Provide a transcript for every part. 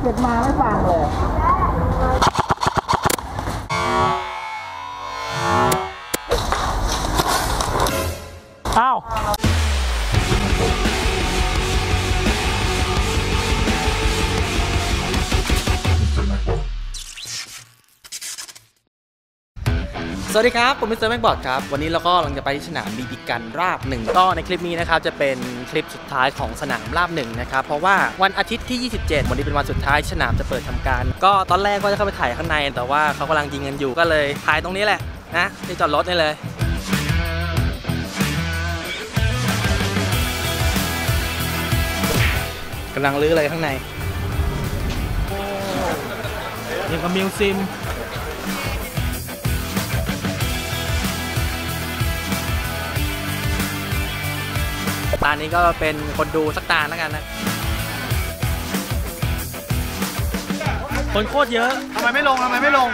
เก็บมาไม่ฟังเลย สวัสดีครับ ผมมิสเตอร์แม็กบอดครับ วันนี้เราก็กำลังจะไปที่สนามบีบีกันราบหนึ่งก็ในคลิปนี้นะครับ จะเป็นคลิปสุดท้ายของสนามราบหนึ่งนะครับ เพราะว่าวันอาทิตย์ที่ 27 วันนี้เป็นวันสุดท้ายสนามจะเปิดทำการ ก็ตอนแรกก็จะเข้าไปถ่ายข้างใน แต่ว่าเขากำลังยิงกันอยู่ก็เลยถ่ายตรงนี้แหละนะที่จอดรถนี่เลยกำลังลื้ออะไรข้างในยังกับมิวซิม ตานี้ก็เป็นคนดูสักตาแล้วกันนะ คนโคตรเยอะ ทำไมไม่ลงทำไมไม่ลง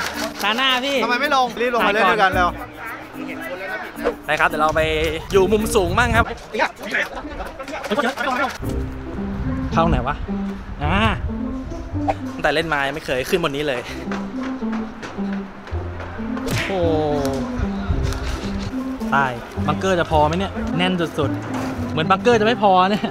ตาหน้าพี่ ทำไมไม่ลง รีบลงมาเล่นด้วยกันเร็วไปครับ เดี๋ยวเราไปอยู่มุมสูงบ้างครับเข้าไหนวะ อ่าตั้งแต่เล่นมายังไม่เคยขึ้นบนนี้เลย โอ้ตาย บังเกอร์จะพอไหมเนี่ย แน่นสุดๆ เหมือนบังเกอร์จะไม่พอเนี่ย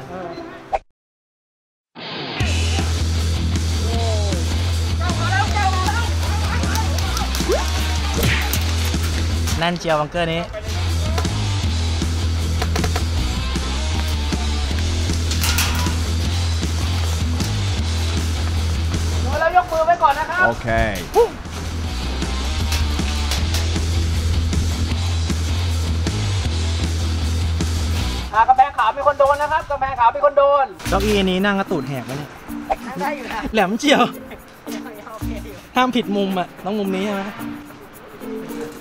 แน่นเจียวบังเกอร์นี้แล้วยกมือไว้ก่อนนะครับ Okay. อ่ากาวมีคนโดนนะครับกระแพงขาวมีคนโดนเก้าอี้อันนี้นั่งกระตูดแหกแล้วเนี่ยได้อยู่นะแหลมเจียวห้ามผิดมุมอะต้องมุมนี้ใช่ไหม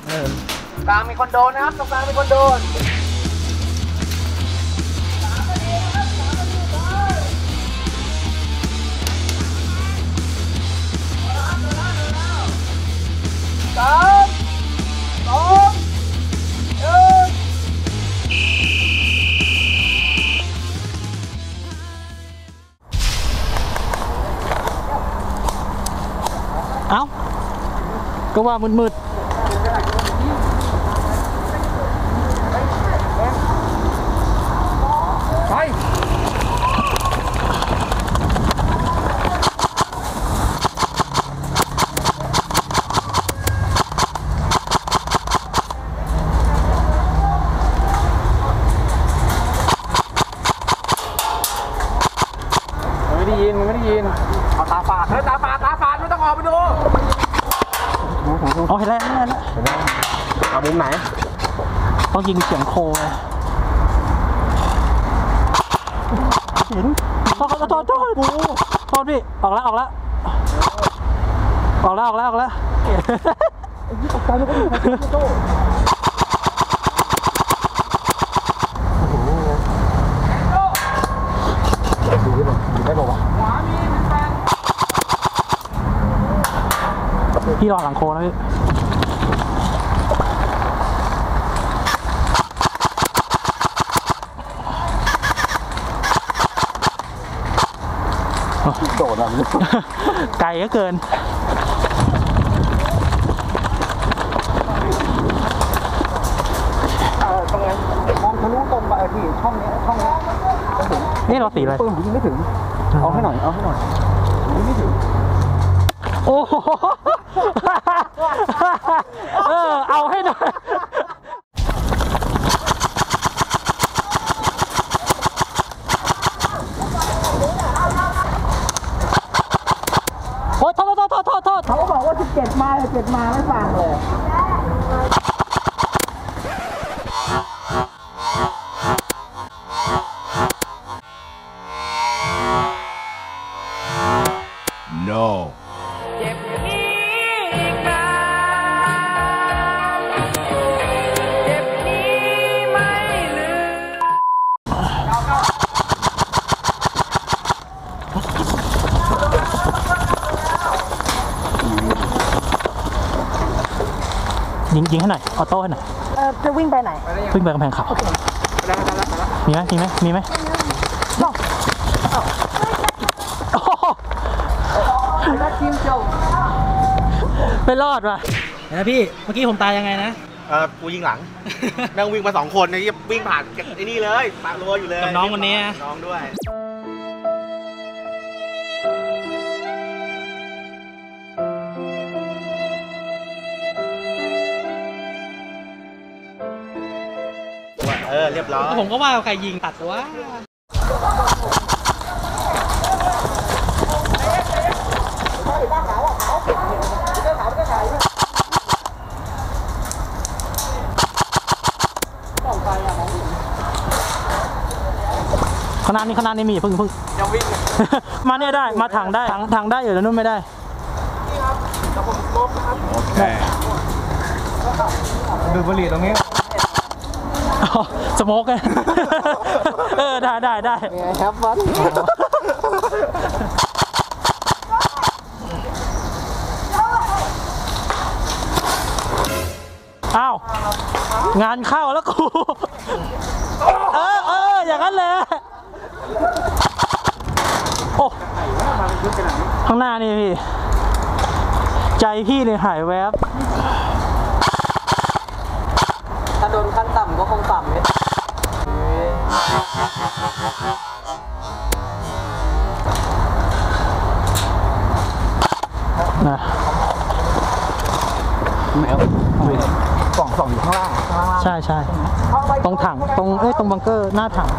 เออกลางมีคนโดนนะครับตรงกลางมีคนโดนสาม ก็ว่ามืดๆ ไป มันไม่ได้ยิน มันไม่ได้ยิน เอาตาฝาดเฮ้ยตาฝาดตาฝาดไม่ต้องออกไปดู อ๋อเห็นแล้วเห็นแล้วเห็นแล้ว เอามุม ไหนต้องยิงเสียงโคไงเห็นโทษโทษโทษโทษกูโทษพี่ ออกแล้วออกแล้วออกแล้วออกแล้วออกแล้วพี่รอหลังโคนะพี่ โดดอะไกลก็เกินตรงนั้นมองทะลุตรงไปพี่ช่องเนี้ยช่องเนี้ยนี่เราสีอะไรปึ้งยิงไม่ถึง เอาให้หน่อย เอาให้หน่อยยิงไม่ถึง โอ้โห เออ เอาให้หน่อย ยิงยิงให้หน่อยออโต้ให้หน่อยเออจะวิ่งไปไหนขึ้นไปกำแพงเขาวมีไหมมีไหมมีไหมโอ้โหไม่รอดว่ะเห็นไหมพี่เมื่อกี้ผมตายยังไงนะเออกูยิงหลังแม่งวิ่งมาสองคนไอ้เหี้ยวิ่งผ่านไอ้นี่เลยปากรัวอยู่เลยกับน้องคนนี้นะน้องด้วย เออเรียบร้อยผมก็ว่าใครยิงตัดวะขนาดนี้ขนาดนี้มีเพิ่งเพิ่งยังวิ่ง มาเนี่ยได้มาถังได้ถังถังได้อยู่แล้วนู่นไม่ได้ดูดบุหรี่ตรงนี้อ๋อ สโมกไงเออได้ได้ได้แฮปฟันอ้าว งานเข้าแล้วกู เออเอออย่างนั้นเลยโอ้ข้างหน้านี่พี่ ใจพี่เนี่ยหายแวบ ถ้าโดนขั้นต่ำก็คงต่ำเนี่ยนะกล่องส่องอยู่ข้างล่างข้างล่างใช่ใช่ตรงถังตรงเอ้ยตรงบังเกอร์หน้าถัง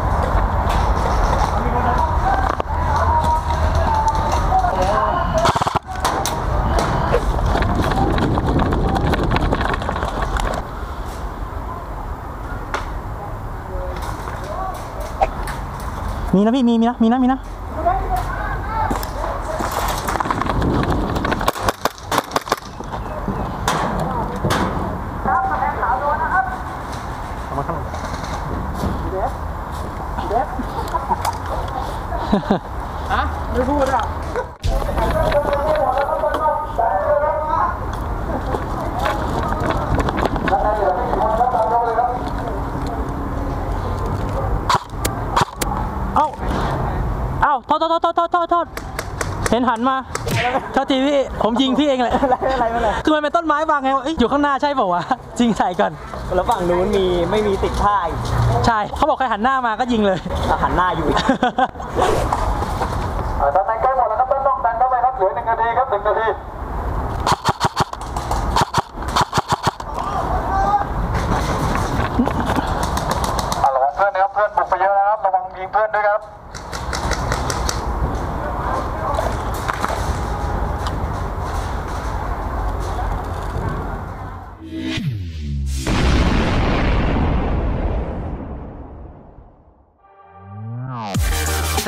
มีนะพี่มีมีนะมีนะมีนะไม่พูดอะ เอ้า เอ้าโท ษโทษโทษโทษโทษโทษเห็นหันมาโทษทีพี่ผมยิงพี่เองแหละอะไรอะไรมาเลยคือมันเป็นต้นไม้บางไงวะเอ้ยอยู่ข้างหน้าใช่เปล่าวะจริงใส่ก่อนแล้วฝั่งนู้นมีไม่มีติดท่าอีกใช่เขาบอกใครหันหน้ามาก็ยิงเลยอะหันหน้าอยู่อีกด้านในใกล้หมดแล้วครับด้านนอกดันเข้าไปครับเหลือหนึ่งนาทีครับหนึ่งนาที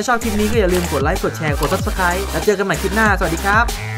ถ้าชอบคลิปนี้ก็อย่าลืมกดไลค์กดแชร์กด subscribe แล้วเจอกันใหม่คลิปหน้าสวัสดีครับ